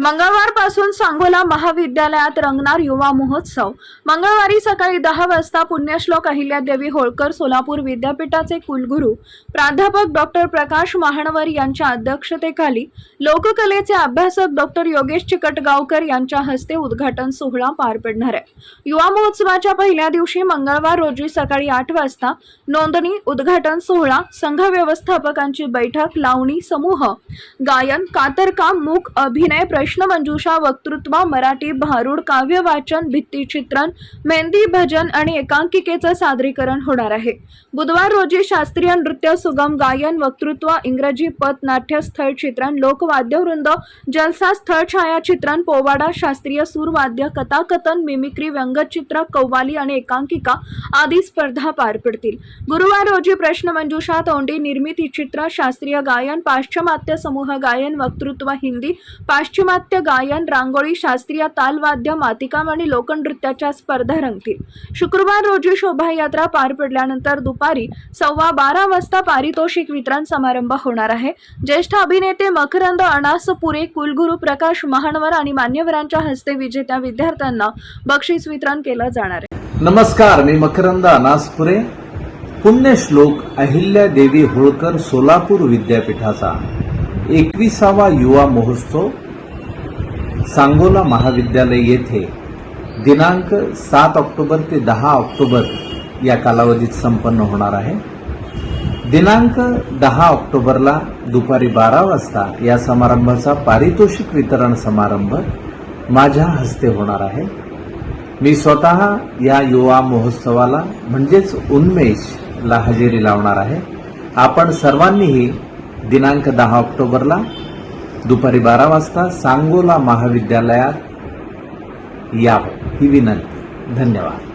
मंगळवारपासून सांगोला महाविद्यालयात रंगणार युवा महोत्सव. मंगळवारी सकाळी दहा वाजता पुण्यश्लोक अहिल्यादेवी होळकर सोलापूर विद्यापीठाचे कुलगुरू प्राध्यापक डॉक्टर प्रकाश महाणवर यांच्या अध्यक्षतेखाली लोककलेचे अभ्यासक डॉक्टर योगेश चिकटगावकर यांच्या हस्ते उद्घाटन सोहळा पार पडणार आहे. युवा महोत्सवाच्या पहिल्या दिवशी मंगळवार रोजी सकाळी आठ वाजता नोंदणी उद्घाटन सोहळा संघ व्यवस्थापकांची बैठक लावणी समूह गायन कातरकाम मूक अभिनय प्रश्नमंजुषा वक्तृत्व मराठी भारूड काव्य वाचन भित्तीचित्रण मेहंदी भजन आणि एकांकिकेचं सादरीकरण होणार आहे. बुधवार रोजी शास्त्रीय नृत्य सुगम गायन वक्तृत्व इंग्रजी पद नाट्य स्थळ चित्रण लोकवाद्यवृंद जलसा स्थळ छायाचित्रण पोवाडा शास्त्रीय सूरवाद्य कथाकथन मिमिक्री व्यंगचित्र कव्वाली आणि एकांकिका आदी स्पर्धा पार पडतील. गुरुवार रोजी प्रश्नमंजुषा तोंडी निर्मिती चित्र शास्त्रीय गायन पाश्चिमात्य समूह गायन वक्तृत्व हिंदी पाश्चिमात्य गायन रांगोळी शास्त्रीय तालवाद्य मातिकाम आणि लोकनृत्याच्या स्पर्धा रंगतील. शुक्रवार रोजी शोभायात्रा पार पडल्यानंतर दुपारी सव्वा बारा वाजता पारितोषिक वितरण समारंभ होणार आहे. ज्येष्ठ अभिनेते मकरंद अनासपुरे कुलगुरू प्रकाश महानवर आणि मान्यवरांच्या हस्ते विजेत्या विद्यार्थ्यांना बक्षीस वितरण केलं जाणार आहे. नमस्कार मी मकरंद अनासपुरे पुण्यश्लोक अहिल्या देवी होळकर सोलापूर विद्यापीठाचा एकविसावा युवा महोत्सव सांगोला महाविद्यालय येथे दिनांक सात ऑक्टोबर ते दहा ऑक्टोबर या कालावधीत संपन्न होणार आहे. दिनांक दहा ऑक्टोबरला दुपारी बारा वाजता या समारंभाचा पारितोषिक वितरण समारंभ माझ्या हस्ते होणार आहे. मी स्वतः या युवा महोत्सवाला म्हणजेच उन्मेषला हजेरी लावणार आहे. आपण सर्वांनीही दिनांक दहा ऑक्टोबरला दुपारी बारा वाजता सांगोला महाविद्यालयात यावं ही विनंती. धन्यवाद.